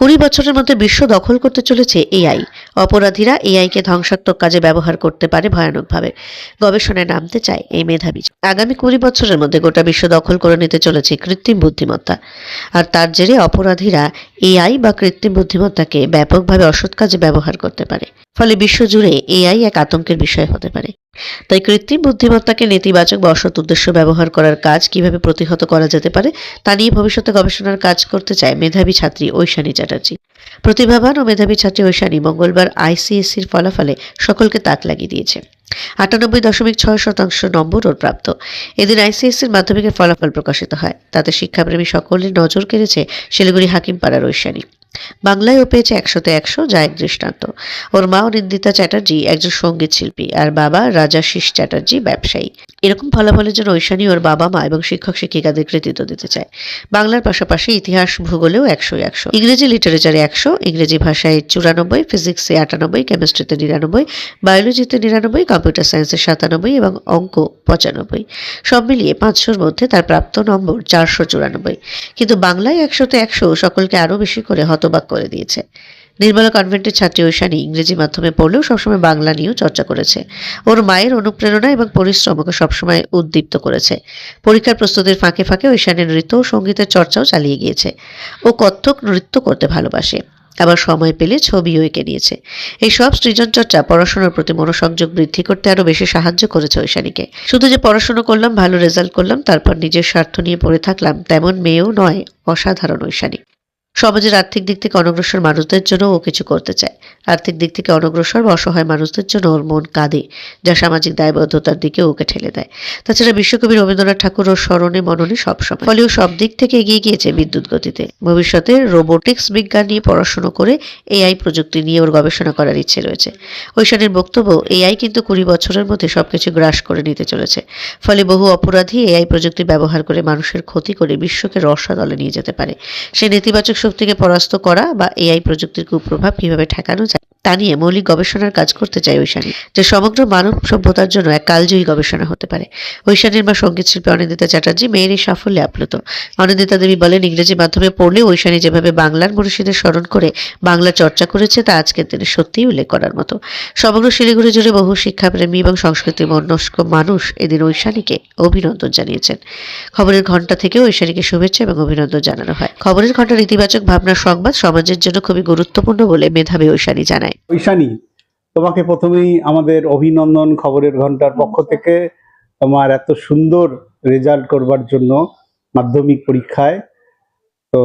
কুড়ি বছরের মধ্যে বিশ্ব দখল করতে চলেছে এআই। অপরাধীরা এআইকে ধ্বংসাত্মক কাজে ব্যবহার করতে পারে ভয়ানকভাবে। গবেষণায় নামতে চায় এই মেধাবী। আগামী কুড়ি বছরের মধ্যে গোটা বিশ্ব দখল করে নিতে চলেছে কৃত্রিম বুদ্ধিমত্তা। আর তার জেরে অপরাধীরা এআই বা কৃত্রিম বুদ্ধিমত্তাকে ব্যাপকভাবে অসৎ কাজে ব্যবহার করতে পারে। ফলে বিশ্বজুড়ে এআই এক আতঙ্কের বিষয় হতে পারে। তাই কৃত্রিম বুদ্ধিমত্তাকে নেতিবাচক বা অসৎ উদ্দেশ্য ব্যবহার করার কাজ কীভাবে প্রতিহত করা যেতে পারে, তা নিয়ে ভবিষ্যতে গবেষণার কাজ করতে চায় মেধাবী ছাত্রী ঐশানী চ্যাটার্জি। প্রতিভাবান ও মেধাবী ছাত্রী ঐশানী মঙ্গলবার আইসিএসসির ফলাফলে সকলকে তাক লাগিয়ে দিয়েছে। আটানব্বই দশমিক ছয় শতাংশ নম্বর ওর প্রাপ্ত। এদিন আইসিএসসির মাধ্যমিকের ফলাফল প্রকাশিত হয়। তাতে শিক্ষাপ্রেমী সকলের নজর কেড়েছে শিলিগুড়ি হাকিমপাড়ার ঐশানী। বাংলায় ও পেয়েছে একশোতে একশো যা এক দৃষ্টান্ত। ওর মা নিন্দিতা চ্যাটার্জি একজন সংগীত শিল্পী আর বাবা রাজাশিস চ্যাটার্জি ব্যবসায়ী। এরকম ফলাফলের জন্য ঐশানী ওর বাবা মা এবং শিক্ষক শিক্ষিকাদের কৃতিত্ব দিতে চায়। বাংলার পাশাপাশি ইতিহাস ভূগোলেও একশো একশো। ইংরেজি লিটারেচারে একশো, ইংরেজি ভাষায় চুরানব্বই, ফিজিক্সে আটানব্বই কেমিস্ট্রিতে নিরানব্বই বায়োলজিতে নিরানব্বই, কম্পিউটার সায়েন্সে সাতানব্বই এবং অঙ্ক পঁচানব্বই। সব মিলিয়ে পাঁচশোর মধ্যে তার প্রাপ্ত নম্বর চারশো চুরানব্বই। কিন্তু বাংলায় একশোতে একশো সকলকে আরও বেশি করে হতবাক করে দিয়েছে। নির্মলা কনভেন্টের ছাত্রী ঐশানী ইংরেজি মাধ্যমে পড়লেও সবসময় বাংলা নিয়েও চর্চা করেছে। ওর মায়ের অনুপ্রেরণা এবং পরিশ্রম ওকে সবসময় উদ্দীপ্ত করেছে। পরীক্ষার প্রস্তুতির ফাঁকে ফাঁকে ঐশানী নৃত্য ও সঙ্গীতের চর্চাও চালিয়ে গিয়েছে। ও কত্থক নৃত্য করতে ভালোবাসে। আবার সময় পেলে ছবিও এঁকে নিয়েছে। এই সব সৃজন চর্চা পড়াশোনার প্রতি মনোসংযোগ বৃদ্ধি করতে আরও বেশি সাহায্য করেছে ঐশানীকে। শুধু যে পড়াশোনা করলাম, ভালো রেজাল্ট করলাম, তারপর নিজের স্বার্থ নিয়ে পড়ে থাকলাম, তেমন মেয়েও নয়, অসাধারণ ঐশানী। সমাজের আর্থিক দিক থেকে অনগ্রসর মানুষদের জন্য ও কিছু করতে চায়। আর্থিক দিক থেকে অনগ্রসর বা অসহায় মানুষদের জন্য ওর মন কাঁদে, যা সামাজিক দায়বদ্ধতার দিকে ওকে ঠেলে দেয়। তাছাড়া বিশ্বকবি রবীন্দ্রনাথ ঠাকুর ও স্মরণে মননে সবসময়। ফলে ও সব দিক থেকে এগিয়ে গিয়েছে বিদ্যুৎ গতিতে। ভবিষ্যতে রোবোটিক্স বিজ্ঞান নিয়ে পড়াশোনা করে এআই প্রযুক্তি নিয়ে ওর গবেষণা করার ইচ্ছে রয়েছে। ঐশানের বক্তব্য, এআই কিন্তু কুড়ি বছরের মধ্যে সবকিছু গ্রাস করে নিতে চলেছে। ফলে বহু অপরাধী এআই প্রযুক্তি ব্যবহার করে মানুষের ক্ষতি করে বিশ্বকে রসাতলে নিয়ে যেতে পারে। সে নেতিবাচক শক্তিকে পরাস্ত করা বা এআই প্রযুক্তির কুপ্রভাব কীভাবে ঠেকানো যায়। তা নিয়ে মৌলিক গবেষণার কাজ করতে চায় ঐশানী, যে সমগ্র মানব সভ্যতার জন্য এক কালজয়ী গবেষণা হতে পারে। ঐশানীর মা সংগীত শিল্পী অনিন্দিতা চ্যাটার্জি মেয়ের এই সাফল্যে আপ্লুত। অনিন্দিতা দেবী বলেন, ইংরেজি মাধ্যমে পড়লে ঐশানী যেভাবে বাংলার মনীষীদের স্মরণ করে বাংলা চর্চা করেছে, তা আজকের দিনে সত্যিই উল্লেখ করার মতো। সমগ্র শিলিগুড়ি জুড়ে বহু শিক্ষাপ্রেমী এবং সংস্কৃতি মনস্ক মানুষ এদিন ঐশানীকে অভিনন্দন জানিয়েছেন। খবরের ঘণ্টা থেকে ঐশানীকে শুভেচ্ছা এবং অভিনন্দন জানানো হয়। খবরের ঘণ্টার ইতিবাচক ভাবনা সংবাদ সমাজের জন্য খুবই গুরুত্বপূর্ণ বলে মেধাবী ঐশানী জানায়। ঐশানী তোমাকে প্রথমেই আমাদের অভিনন্দন খবরের ঘণ্টার পক্ষ থেকে তোমার এত সুন্দর রেজাল্ট করবার জন্য মাধ্যমিক পরীক্ষায়। তো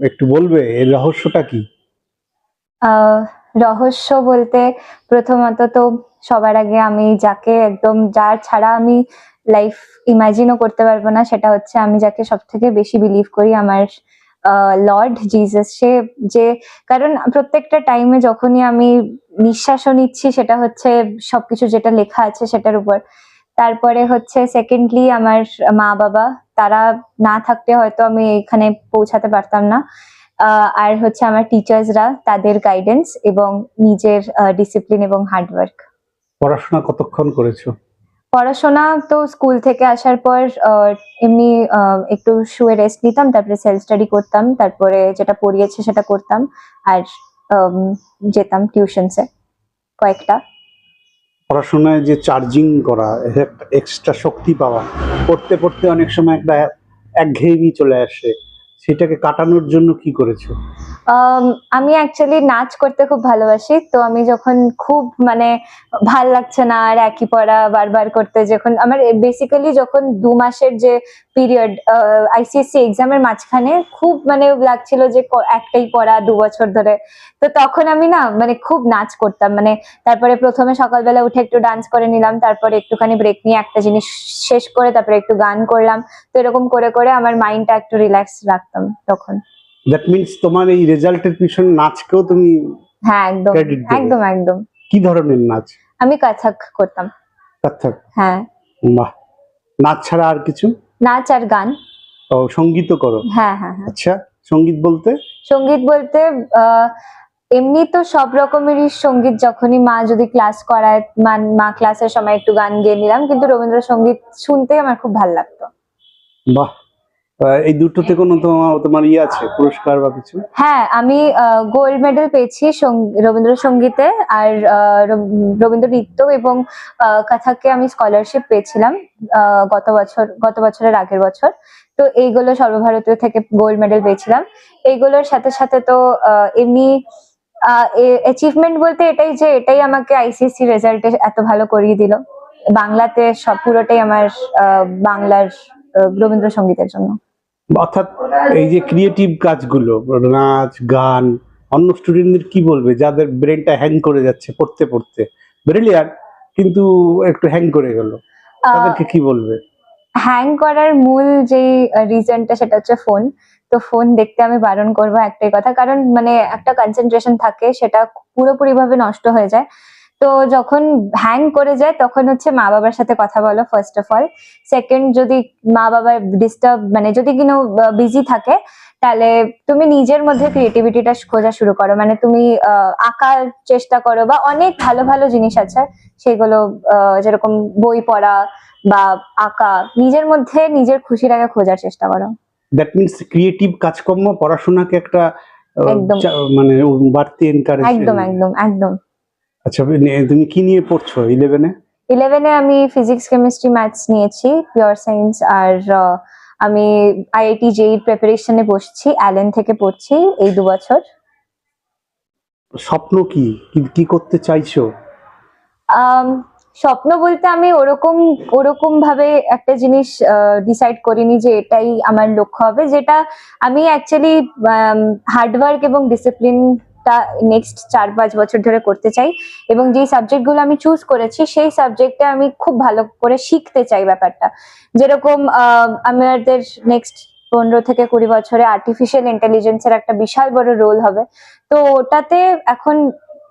একটু বলবে এর রহস্যটা কি? রহস্য বলতে প্রথমত তো সবার আগে আমি যাকে একদম যার ছাড়া আমি লাইফ ইমাজিনও করতে পারব না সেটা হচ্ছে আমি যাকে সব থেকে বেশি বিলিভ করি আমার লর্ড জিজাস সে যে, কারণ প্রত্যেকটা টাইমে যখনই আমি নিঃশ্বাসও নিচ্ছি, সেটা হচ্ছে সবকিছু যেটা লেখা আছে সেটার উপর। তারপরে হচ্ছে সেকেন্ডলি আমার মা বাবা, তারা না থাকলে হয়তো আমি এখানে পৌঁছাতে পারতাম না। আর হচ্ছে আমার টিচার্সরা তাদের গাইডেন্স এবং নিজের ডিসিপ্লিন এবং হার্ডওয়ার্ক পড়াশোনা কতক্ষণ করেছ? পড়াশোনা তো স্কুল থেকে আসার পর এমনি একটু শুয়ে রেস্ট নিতাম, তারপরে সেলফ স্টাডি করতাম, তারপরে যেটা পড়িয়েছে সেটা করতাম, আর যেতাম টিউশনসে কয়েকটা। পড়াশোনায় যে চার্জিং করা এক্সট্রা শক্তি পাওয়া, পড়তে পড়তে অনেক সময় একটা একঘেয়েমি চলে আসে। সেটাকে কাটানোর জন্য কি করেছ? আম, অ্যাকচুয়ালি নাচ করতে খুব ভালোবাসি তো আমি যখন খুব মানে ভালো লাগছে না আর একই পড়া বারবার করতে যখন আমার বেসিক্যালি যখন দু মাসের যে পিরিয়ড আইসিএসসি এক্সামের মাঝখানে খুব মানে লাগছিল যে একটাই পড়া দু বছর ধরে। তো তখন আমি না মানে খুব নাচ করতাম। মানে তারপরে প্রথমে সকালবেলা উঠে একটু ডান্স করে নিলাম তারপরে একটুখানি ব্রেক নিয়ে একটা জিনিস শেষ করে তারপরে একটু গান করলাম। তো এরকম করে করে আমার মাইন্ডটা একটু রিল্যাক্স রাখতাম তখন। দ্যাট মিনস তোমার এই রেজাল্টের পিছনে নাচকেও তুমি হ্যাঁ একদম। একদম একদম। কি ধরনের নাচ? আমি কথক করতাম। কত্থক হ্যাঁ। বাহ। নাচ ছাড়া আর কিছু? নাচ আর গান। ও সঙ্গীতও করো। হ্যাঁ হ্যাঁ হ্যাঁ। আচ্ছা সংগীত বলতে? সংগীত বলতে এমনি তো সব রকমেরই সংগীত যখনই মা যদি ক্লাস করায় মা- ক্লাসের সময় একটু গান গেয়ে নিলাম কিন্তু রবীন্দ্রসঙ্গীত শুনতে আমার খুব ভালো লাগতো। বাহ! এই দুটোতে কোনো তোমার তোমার ইয়ে আছে পুরস্কার বা কিছু? হ্যাঁ আমি গোল্ড মেডেল পেয়েছি রবীন্দ্রসঙ্গীতে আর রবীন্দ্র নৃত্য এবং কথাকে আমি স্কলারশিপ পেয়েছিলাম গত বছর গত বছরের আগের বছর। তো এইগুলো সর্বভারতীয় থেকে গোল্ড মেডেল পেয়েছিলাম। এইগুলোর সাথে সাথে তো আহ, এমনি অ্যাচিভমেন্ট বলতে এটাই যে এটাই আমাকে আইসিএসসি রেজাল্টে এত ভালো করিয়ে দিল। বাংলাতে সব পুরোটাই আমার আহ, বাংলার রবীন্দ্রসঙ্গীতের জন্য। অর্থাৎ এই যে ক্রিয়েটিভ কাজগুলো নাচ গান অন্য স্টুডেন্টদের কি বলবে? যাদের ব্রেনটা হ্যাং করে যাচ্ছে পড়তে পড়তে। ব্রিলিয়ান্ট কিন্তু একটু হ্যাং করে গেল। তাদেরকে কি বলবে? হ্যাং করার মূল যে রিজনটা সেটা হচ্ছে ফোন তো ফোন দেখতে আমি বারণ করব একটাই কথা কারণ মানে একটা কনসেন্ট্রেশন থাকে সেটা পুরোপুরি ভাবে নষ্ট হয়ে যায়। তো যখন হ্যাং করে যায় তখন হচ্ছে মা বাবার সাথে কথা বলো ফার্স্ট অফ অল সেকেন্ড যদি মা বাবার ডিস্টার্ব মানে যদি কিনো বিজি থাকে তাহলে তুমি নিজের মধ্যে ক্রিয়েটিভিটিটা খোঁজা শুরু করো। মানে তুমি আঁকার চেষ্টা করো বা অনেক ভালো ভালো জিনিস আছে সেগুলো আহ, যেরকম বই পড়া বা আঁকা নিজের মধ্যে নিজের খুশিটাকে খোঁজার চেষ্টা করো। দ্যাট মিনস ক্রিয়েটিভ কাজকর্ম পড়াশোনাকে একটা একদম। মানে বাড়তি এনকারেজ একদম একদম একদম। আচ্ছা তুমি কি নিয়ে পড়ছো ইলেভেনে ইলেভেনে আমি ফিজিক্স কেমিস্ট্রি ম্যাথস নিয়েছি পিওর সায়েন্স আর আমি আইআইটি জেই প্রিপারেশনে বসছি অ্যালেন থেকে পড়ছি এই দু বছর। স্বপ্ন কি? কি- কি করতে চাইছো? স্বপ্ন বলতে আমি ওরকম ওরকম ভাবে একটা জিনিস ডিসাইড করিনি যে এটাই আমার লক্ষ্য হবে যেটা আমি অ্যাকচুয়ালি হার্ডওয়ার্ক এবং ডিসিপ্লিনটা নেক্সট চার পাঁচ বছর ধরে করতে চাই এবং যেই সাবজেক্টগুলো আমি চুজ করেছি, সেই সাবজেক্টে আমি খুব ভালো করে শিখতে চাই ব্যাপারটা। যেরকম আমাদের নেক্সট পনেরো থেকে কুড়ি বছরে আর্টিফিশিয়াল ইন্টেলিজেন্সের একটা বিশাল বড় রোল হবে। তো ওটাতে এখন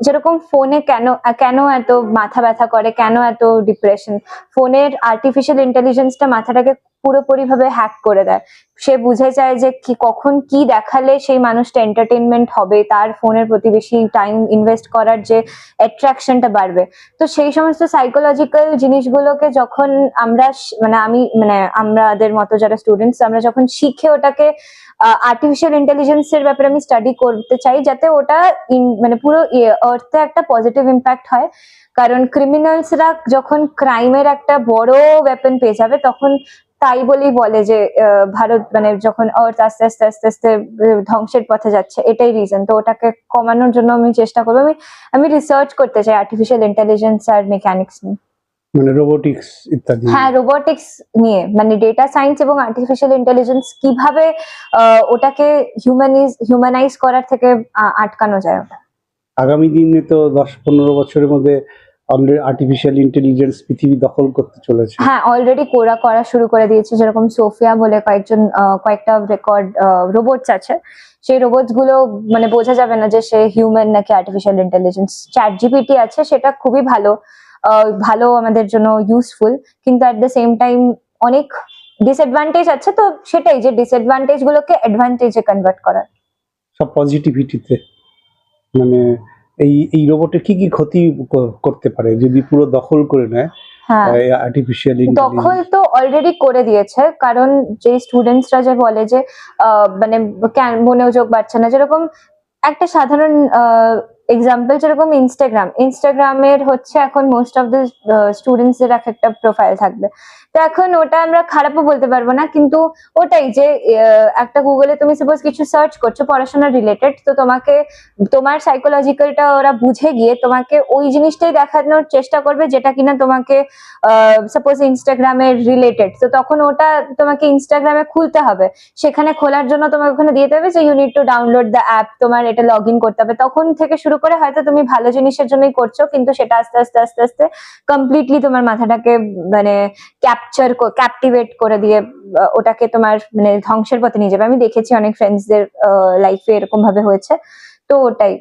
যেরকম ফোনে কেন কেন এত মাথা ব্যথা করে, কেন এত ডিপ্রেশন ফোনের আর্টিফিশিয়াল ইন্টেলিজেন্সটা মাথাটাকে পুরোপুরি ভাবে হ্যাক করে দেয়। সে বুঝে যায় যে কি কখন কি দেখালে সেই মানুষটা এন্টারটেনমেন্ট হবে, তার ফোনের প্রতি বেশি টাইম ইনভেস্ট করার যে অ্যাট্রাকশনটা বাড়বে। তো সেই সমস্ত সাইকোলজিক্যাল জিনিসগুলোকে যখন আমরা মানে আমি মানে আমাদের মতো যারা স্টুডেন্টস আমরা যখন শিখে ওটাকে আর্টিফিশিয়াল ইন্টেলিজেন্সের ব্যাপারে আমি স্টাডি করতে চাই যাতে ওটা মানে পুরো আর্থে একটা পজিটিভ ইম্প্যাক্ট হয়। কারণ ক্রিমিনালসরা যখন ক্রাইমের একটা বড় ওয়েপন পেয়ে যাবে, তখন তাই বলেই বলে যে ভারত মানে যখন আর্থ আস্তে আস্তে আস্তে আস্তে ধ্বংসের পথে যাচ্ছে, এটাই রিজন তো ওটাকে কমানোর জন্য আমি চেষ্টা করব। আমি আমি রিসার্চ করতে চাই আর্টিফিশিয়াল ইন্টেলিজেন্স আর মেকানিক্স নিয়ে। মানে রোবোটিক্স ইত্যাদি। হ্যাঁ রোবোটিক্স নিয়ে মানে ডেটা সায়েন্স এবং আর্টিফিশিয়াল ইন্টেলিজেন্স কীভাবে ওটাকে হিউম্যানিজ হিউম্যানাইজ করার থেকে আটকানো যায় ওটা? আগামী দিনে তো দশ পনেরো বছরের মধ্যে অলরেডি আর্টিফিশিয়াল ইন্টেলিজেন্স পৃথিবী দখল করতে চলেছে। হ্যাঁ অলরেডি কোরা করা শুরু করে দিয়েছে যেরকম সোফিয়া বলে কয়েকজন কয়েকটা রেকর্ড রোবটস আছে। সেই রোবটসগুলো মানে বোঝা যাবে না যে সে হিউম্যান নাকি আর্টিফিশিয়াল ইন্টেলিজেন্স চ্যাট জিপিটি আছে সেটা খুবই ভালো। ভালো আমাদের জন্য ইউজফুল কিন্তু অ্যাট দ্য সেম টাইম অনেক ডিসঅ্যাডভান্টেজ আছে তো সেটাই যে ডিসঅ্যাডভান্টেজ গুলোকে অ্যাডভান্টেজে কনভার্ট করার। সব পজিটিভিটিতে মানে এই এই রোবটের কি কি ক্ষতি করতে পারে? যদি পুরো দখল করে নেয় হ্যাঁ। আর্টিফিশিয়াল দখল তো অলরেডি করে দিয়েছে কারণ যে স্টুডেন্টসরা যে বলে যে মানে মনোযোগ বাড়ছে না যেরকম একটা সাধারণ এক্সাম্পল যেরকম ইনস্টাগ্রাম ইনস্টাগ্রামের হচ্ছে এখন মোস্ট অফ দ্য স্টুডেন্টসদের এক একটা প্রোফাইল থাকবে। তো এখন ওটা আমরা খারাপও বলতে পারব না, কিন্তু ওটাই যে একটা গুগলে তুমি সাপোজ কিছু সার্চ করছ পড়াশোনা রিলেটেড তো তোমাকে, তোমার সাইকোলজিক্যালটা ওরা বুঝে গিয়ে তোমাকে ওই জিনিসটাই দেখানোর চেষ্টা করবে যেটা কিনা তোমাকে সাপোজ ইনস্টাগ্রামের রিলেটেড তো তখন ওটা তোমাকে ইনস্টাগ্রামে খুলতে হবে। সেখানে খোলার জন্য তোমাকে ওখানে দিয়ে দেবে যে you need to download the app তোমার এটা লগ ইন করতে হবে। তখন থেকে শুরু করে হয়তো তুমি ভালো জিনিসের জন্যই করছ কিন্তু সেটা আস্তে আস্তে আস্তে আস্তে কমপ্লিটলি তোমার মাথাটাকে মানে ক্যাপচার ক্যাপটিভেট করে দিয়ে ওটাকে তোমার মানে ধ্বংসের পথে নিয়ে যাবে। আমি দেখেছি অনেক ফ্রেন্ডসদের লাইফে এরকম ভাবে হয়েছে। তো ওটাই।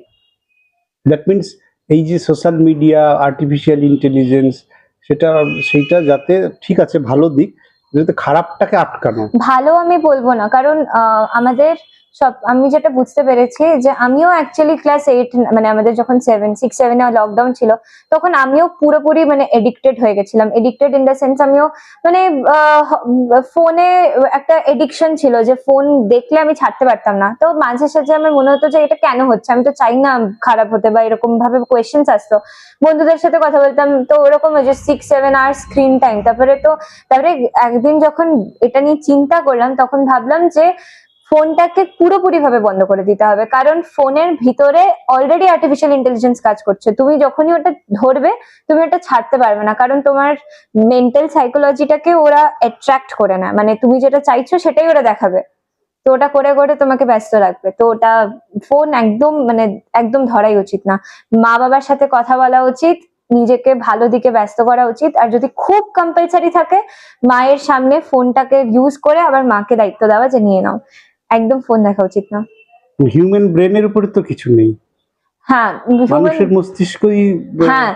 দ্যাট মিনস এই যে সোশ্যাল মিডিয়া আর্টিফিশিয়াল ইন্টেলিজেন্স সেটা সেইটা যাতে ঠিক আছে ভালো দিক যাতে খারাপটাকে আটকানো। ভালো আমি বলব না কারণ আমাদের সব, আমি যেটা বুঝতে পেরেছি যে আমিও অ্যাকচুয়ালি ক্লাস এইট মানে আমাদের যখন সেভেন সিক্স সেভেনে লকডাউন ছিল, তখন আমিও পুরোপুরি মানে এডিক্টেড হয়ে গেছিলাম। এডিক্টেড ইন দ্য সেন্স আমিও মানে ফোনে একটা এডিকশন ছিল যে ফোন দেখলে আমি ছাড়তে পারতাম না। তো মাঝে সাঝে আমার মনে হতো যে এটা কেন হচ্ছে? আমি তো চাই না খারাপ হতে বা এরকম ভাবে কোয়েশ্চেন্স আসতো। বন্ধুদের সাথে কথা বলতাম, তো ওরকম যে six seven hours screen time তারপরে তো, তারপরে একদিন যখন এটা নিয়ে চিন্তা করলাম, তখন ভাবলাম যে ফোনটাকে পুরোপুরি ভাবে বন্ধ করে দিতে হবে। কারণ ফোনের ভিতরে অলরেডি আর্টিফিশিয়াল ইন্টেলিজেন্স কাজ করছে। তুমি যখনই ওটা ধরবে, তুমি ওটা ছাড়তে পারবে না। কারণ তোমার মেন্টাল সাইকোলজিটাকে ওরা অ্যাট্রাক্ট করে না। মানে তুমি যেটা চাইছো সেটাই ওরা দেখাবে। তো ওটা করে করে তোমাকে ব্যস্ত রাখবে। তো ওটা ফোন একদম মানে একদম ধরাই উচিত না। মা বাবার সাথে কথা বলা উচিত, নিজেকে ভালো দিকে ব্যস্ত করা উচিত। আর যদি খুব কম্পালসারি থাকে, মায়ের সামনে ফোনটাকে ইউজ করে আবার মাকে দায়িত্ব দেওয়া যে নিয়ে নাও। একদম ফোন দেখা উচিত না। হিউম্যান ব্রেনের উপরে তো কিছু নেই। হ্যাঁ মানুষের মস্তিষ্কই হ্যাঁ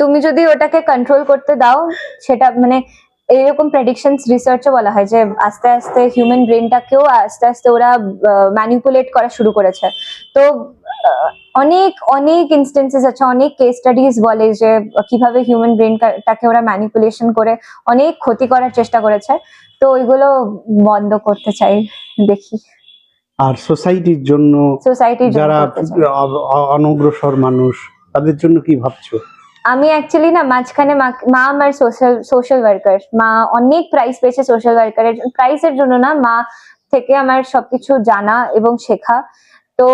তুমি যদি ওটাকে কন্ট্রোল করতে দাও সেটা মানে এরকম প্রেডিকশনস রিসার্চে বলা হয় যে আস্তে আস্তে হিউম্যান ব্রেনটাকেও আস্তে আস্তে ওরা ম্যানিপুলেট করা শুরু করেছে। তো অনেক অনেক ইনস্টেন্সেস আছে অনেক কেস স্টাডিজ বলে যে কীভাবে হিউম্যান ব্রেনটাকে ওরা ম্যানিপুলেশন করে অনেক ক্ষতি করার চেষ্টা করেছে। তো ওইগুলো বন্ধ করতে চাই দেখি। আর সোসাইটির জন্য যারা অনগ্রসর মানুষ তাদের জন্য কি ভাবছ? আমি অ্যাকচুয়ালি না মাঝখানে মা- মা আমার সোশ্যাল সোশ্যাল ওয়ার্কার মা অনেক প্রাইজ পেয়েছে সোশ্যাল ওয়ার্কারের প্রাইজের জন্য না মা থেকে আমার সবকিছু জানা এবং শেখা। তো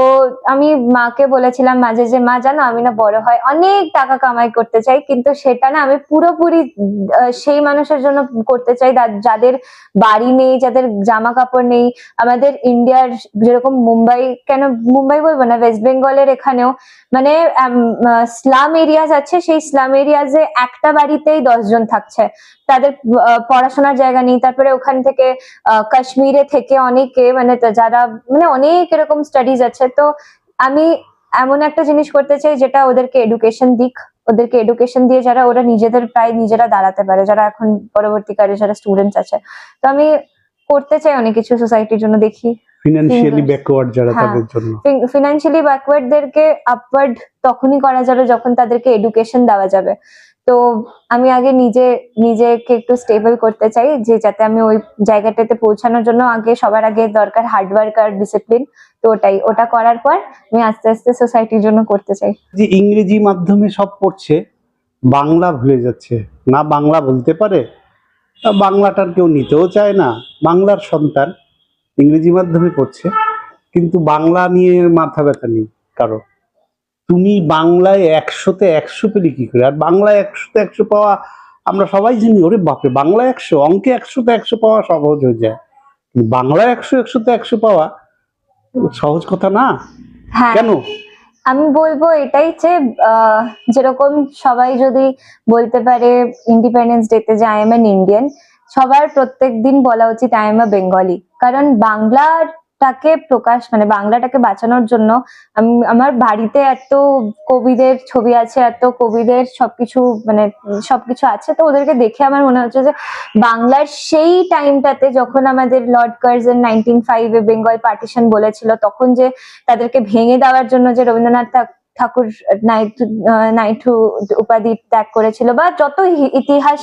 আমি মাকে বলেছিলাম মাঝে যে, মা, জানো, আমি না বড় হয়, অনেক টাকা কামাই করতে চাই, কিন্তু সেটা না আমি পুরোপুরি সেই মানুষের জন্য করতে চাই যাদের বাড়ি নেই, যাদের জামা কাপড় নেই। আমাদের ইন্ডিয়ার যেরকম মুম্বাই, কেন মুম্বাই বলব না, ওয়েস্ট বেঙ্গলের এখানেও মানে স্লাম এরিয়াজ আছে, সেই স্লাম এরিয়াজে একটা বাড়িতেই দশজন থাকছে। তাদের পড়াশোনার জায়গা নেই, তারপরে ওখান থেকে কাশ্মীরে থেকে অনেকে মানে যারা মানে অনেক এরকম স্টাডিজ আছে তো আমি এমন একটা জিনিস করতে চাই যেটা ওদেরকে এডুকেশন দিক। ওদেরকে এডুকেশন দিয়ে যারা ওরা নিজেদের প্রায় নিজেরা দাঁড়াতে পারে যারা এখন পরবর্তীকালে যারা স্টুডেন্টস আছে। তো আমি করতে চাই অনেক কিছু সোসাইটির জন্য দেখি। ফিনান্সিয়ালি ব্যাকওয়ার্ড যারা হ্যাঁ। তাদের জন্য। ফিনান্সিয়ালি ব্যাকওয়ার্ডদেরকে আপওয়ার্ড তখনই করা যাবে যখন তাদেরকে এডুকেশন দেওয়া যাবে। তো আমি আগে নিজে, নিজেকে একটু স্টেবল করতে চাই, যে যাতে আমি ওই জায়গাটাতে পৌঁছানোর জন্য আগে সবার আগে দরকার হার্ডওয়ার্ক আর ডিসিপ্লিন তো ওটাই। ওটা করার পর আমি আস্তে আস্তে সোসাইটির জন্য করতে চাই। যে ইংরেজি মাধ্যমে সব পড়ছে, বাংলা ভুলে যাচ্ছে। না বাংলা বলতে পারে বাংলাটার কেউ নিতেও চায় না। বাংলার সন্তান ইংরেজি মাধ্যমে পড়ছে, কিন্তু বাংলা নিয়ে মাথা ব্যথা নেই কারও। তুমি বাংলায় একশোতে একশো পেলে কি করে? আর বাংলায় একশোতে একশো পাওয়া আমরা সবাই জানি ওরে বাপরে বাংলা একশো অঙ্কে একশোতে একশো পাওয়া সহজ হয়ে যায়। বাংলায় একশো একশোতে একশো পাওয়া সহজ কথা না? হ্যাঁ। কেন? আমি বলব এটাই যে যেরকম সবাই যদি বলতে পারে ইন্ডিপেন্ডেন্স ডেতে যে আই এম এন ইন্ডিয়ান সবার প্রত্যেক দিন বলা উচিত আই এম আ বেঙ্গলি কারণ বাংলাটাকে প্রকাশ মানে বাংলাটাকে বাঁচানোর জন্য আমার বাড়িতে এত কবিদের ছবি আছে, এত কবিদের সবকিছু মানে সবকিছু আছে, তো ওদেরকে দেখে আমার মনে হচ্ছে যে বাংলার সেই টাইমটাতে যখন আমাদের লর্ড কার্জন নাইনটিন ফাইভে বেঙ্গল পার্টিশন বলেছিল, তখন যে তাদেরকে ভেঙে দেওয়ার জন্য যে রবীন্দ্রনাথ ঠাকুর নাইট নাইটু উপাধি ত্যাগ করেছিল বা যত ইতিহাস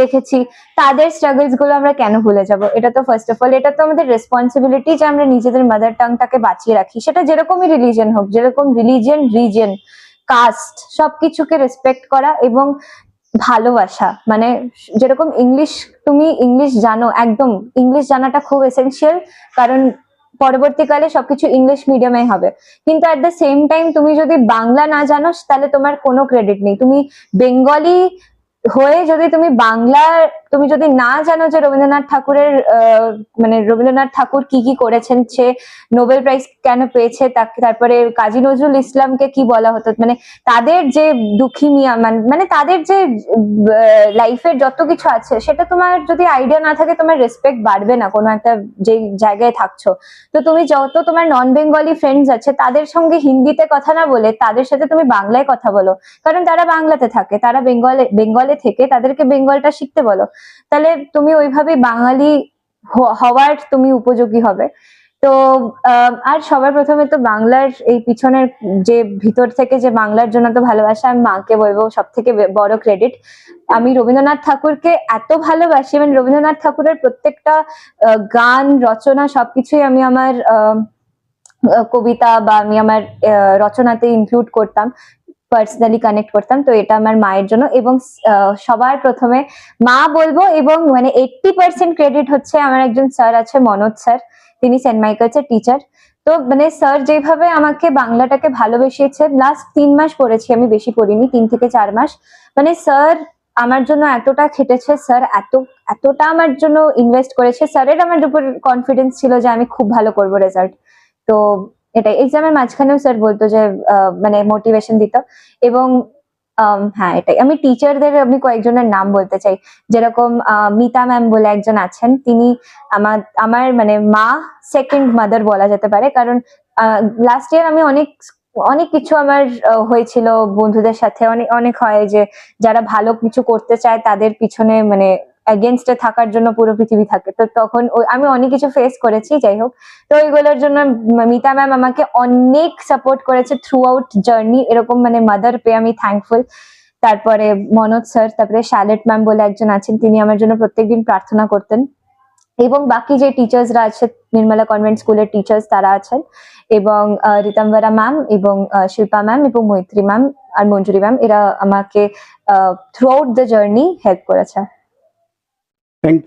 দেখেছি, তাদের স্ট্রাগলসগুলো আমরা কেন ভুলে যাব? এটা তো ফার্স্ট অফ অল এটা তো আমাদের রেসপন্সিবিলিটি যে আমরা নিজেদের মাদার টাংটাকে বাঁচিয়ে রাখি। সেটা যেরকমই রিলিজন হোক, যেরকম রিলিজিয়ন রিজন কাস্ট সবকিছুকে রেসপেক্ট করা এবং ভালোবাসা। মানে যেরকম ইংলিশ তুমি ইংলিশ জানো, একদম ইংলিশ জানাটা খুব এসেনশিয়াল কারণ পরবর্তীকালে সবকিছু ইংলিশ মিডিয়ামে হবে। কিন্তু অ্যাট দ্য সেম টাইম তুমি যদি বাংলা না জানো, তাহলে তোমার কোনো ক্রেডিট নেই। তুমি বেঙ্গলি হয়ে যদি তুমি বাংলা তুমি যদি না জানো যে রবীন্দ্রনাথ ঠাকুরের মানে রবীন্দ্রনাথ ঠাকুর কি কি করেছেন, সে নোবেল প্রাইজ কেন পেয়েছে, তাকে, তারপরে কাজী নজরুল ইসলামকে কি বলা হতো মানে তাদের যে দুঃখী মিয়া, মান- মানে তাদের যে লাইফের যত কিছু আছে, সেটা তোমার যদি আইডিয়া না থাকে, তোমার রেসপেক্ট বাড়বে না, কোনো একটা যে জায়গায় থাকছো। তো তুমি যত তোমার নন বেঙ্গলি ফ্রেন্ডস আছে, তাদের সঙ্গে হিন্দিতে কথা না বলে, তাদের সাথে তুমি বাংলায় কথা বলো। কারণ তারা বাংলাতে থাকে, তারা বেঙ্গলে বেঙ্গলে থেকে, তাদেরকে বেঙ্গলটা শিখতে বলো। তাহলে তুমি ওইভাবে বাঙালি হওয়ার তুমি উপযোগী হবে। তো আর সবার প্রথমে তো বাংলার এই পিছনের যে ভিতর থেকে যে বাংলার জন্য তো ভালোবাসা আমি মাকে বলব সব থেকে বড় ক্রেডিট আমি রবীন্দ্রনাথ ঠাকুরকে এত ভালোবাসি মানে রবীন্দ্রনাথ ঠাকুরের প্রত্যেকটা গান, রচনা, সবকিছুই আমি আমার কবিতা বা আমি আমার রচনাতে ইনক্লুড করতাম। পার্সোনালি কানেক্ট করতাম, তো এটা আমার মায়ের জন্য এবং সবার প্রথমে মা বলব এবং মানে এইটটি পার্সেন্ট ক্রেডিট হচ্ছে আমার একজন স্যার আছে, মনোজ স্যার তিনি সেন্ট মাইকেলসের টিচার তো মানে স্যার যেভাবে আমাকে বাংলাটাকে ভালোবেসেছে লাস্ট তিন মাস পড়েছি, আমি বেশি পড়িনি, তিন থেকে চার মাস। মানে স্যার আমার জন্য এতটা খেটেছে স্যার এত, এতটা আমার জন্য ইনভেস্ট করেছে স্যারের আমার উপর কনফিডেন্স ছিল যে আমি খুব ভালো করব রেজাল্ট তো এটাই। এক্সামের মাঝখানেও স্যার বলতো যে মানে মোটিভেশন দিত। এবং হ্যাঁ এটাই। আমি টিচারদের আমি কয়েকজনের নাম বলতে চাই। যেরকম মিতা ম্যাম বলে একজন আছেন, তিনি আমার আমার মানে মা সেকেন্ড মাদার বলা যেতে পারে। কারণ লাস্ট ইয়ার আমি অনেক অনেক কিছু আমার হয়েছিল বন্ধুদের সাথে। অনেক অনেক হয় যে, যারা ভালো কিছু করতে চায়, তাদের পিছনে মানে এগেনস্টে থাকার জন্য পুরো পৃথিবী থাকে। তো তখন ওই- আমি অনেক কিছু ফেস করেছি, যাই হোক। তো ওইগুলোর জন্য মিতা ম্যাম আমাকে অনেক সাপোর্ট করেছে থ্রু আউট জার্নি এরকম মানে মাদার পেয়ে আমি থ্যাঙ্কফুল তারপরে মনোজ স্যার তারপরে শ্যালেট ম্যাম বলে একজন আছেন, তিনি আমার জন্য প্রত্যেকদিন প্রার্থনা করতেন। এবং বাকি যে টিচার্সরা আছে, নির্মলা কনভেন্ট স্কুলের টিচার্স তারা আছেন। এবং রিতাম্বরা ম্যাম এবং শিল্পা ম্যাম এবং মৈত্রী ম্যাম আর মঞ্জুরি ম্যাম এরা আমাকে throughout the journey help করেছে।